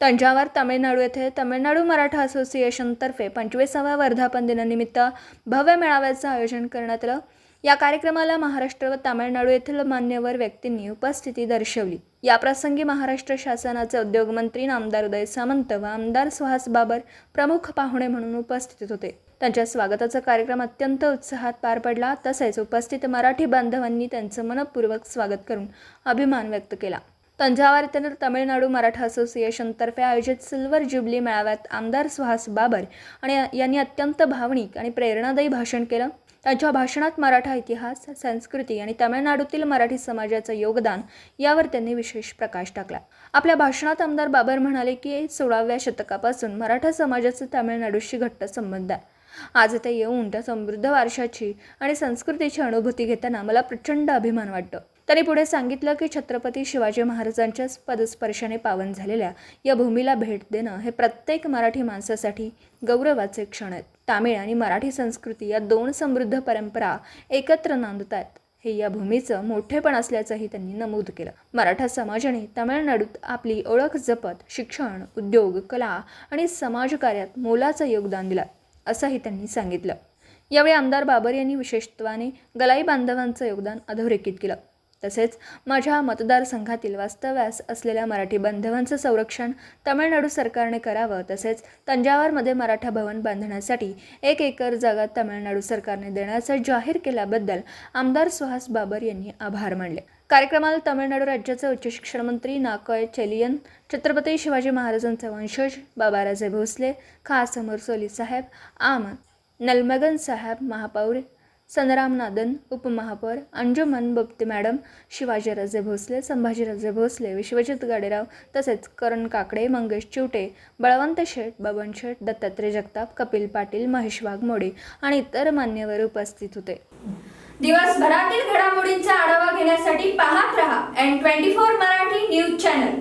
तंजावर तामिळनाडू येथे तामिळनाडू मराठा असोसिएशनतर्फे पंचवीसाव्या वर्धापन दिनानिमित्त भव्य मेळाव्याचं आयोजन करण्यात आलं. या कार्यक्रमाला महाराष्ट्र व तामिळनाडू येथील मान्यवर व्यक्तींनी उपस्थिती दर्शवली. याप्रसंगी महाराष्ट्र शासनाचे उद्योगमंत्री नामदार उदय सामंत व आमदार सुहास बाबर प्रमुख पाहुणे म्हणून उपस्थित होते. त्यांच्या स्वागताचा कार्यक्रम अत्यंत उत्साहात पार पडला. तसेच उपस्थित मराठी बांधवांनी त्यांचं मनपूर्वक स्वागत करून अभिमान व्यक्त केला. तंजावर येथील तमिळनाडू मराठा असोसिएशनतर्फे आयोजित सिल्वर ज्युबली मेळाव्यात आमदार सुहास बाबर आणि यांनी अत्यंत भावनिक आणि प्रेरणादायी भाषण केलं. त्यांच्या भाषणात मराठा इतिहास संस्कृती आणि तमिळनाडूतील मराठी समाजाचं योगदान यावर त्यांनी विशेष प्रकाश टाकला. आपल्या भाषणात आमदार बाबर म्हणाले की सोळाव्या शतकापासून मराठा समाजाचा तामिळनाडूशी घट्ट संबंध आहे. आज इथे येऊन त्या समृद्ध वारशाची आणि संस्कृतीची अनुभूती घेताना मला प्रचंड अभिमान वाटतो. त्यांनी पुढे सांगितलं की छत्रपती शिवाजी महाराजांच्या पदस्पर्शाने पावन झालेल्या या भूमीला भेट देणं हे प्रत्येक मराठी माणसासाठी गौरवाचे क्षण आहेत. तामिळ आणि मराठी संस्कृती या दोन समृद्ध परंपरा एकत्र नांदत आहेत हे या भूमीचं मोठेपण असल्याचंही त्यांनी नमूद केलं. मराठा समाजाने तामिळनाडूत आपली ओळख जपत शिक्षण उद्योग कला आणि समाजकार्यात मोलाचं योगदान दिलं असंही त्यांनी सांगितलं. यावेळी आमदार बाबर यांनी विशेषत्वाने गलाई बांधवांचं योगदान अधोरेखित केलं. तसेच माझ्या मतदारसंघातील वास्तव्यास असलेल्या मराठी बांधवांचं संरक्षण तामिळनाडू सरकारने करावं. तसेच तंजावरमध्ये मराठा भवन बांधण्यासाठी एक एकर जागा तामिळनाडू सरकारने देण्याचं जाहीर केल्याबद्दल आमदार सुहास बाबर यांनी आभार मानले. कार्यक्रमाला तामिळनाडू राज्याचे उच्च शिक्षण मंत्री नाकॉय चेलियन छत्रपती शिवाजी महाराजांचे वंशज बाबाराजे भोसले खास समोर सोली साहेब आम नलमगन साहेब महापौर सनरामनाथन उपमहापौर अंजुमन बप्ते मॅडम शिवाजीराजे भोसले संभाजीराजे भोसले विश्वजित गाडेराव तसेच करण काकडे मंगेश चिवटे बळवंत शेठ बबन शेठ दत्तात्रय जगताप कपिल पाटील महेश वाघमोडे आणि इतर मान्यवर उपस्थित होते. दिवसभरातील घडामोडींचा आढावा घेण्यासाठी पाहत रहा N twenty four Marathi news channel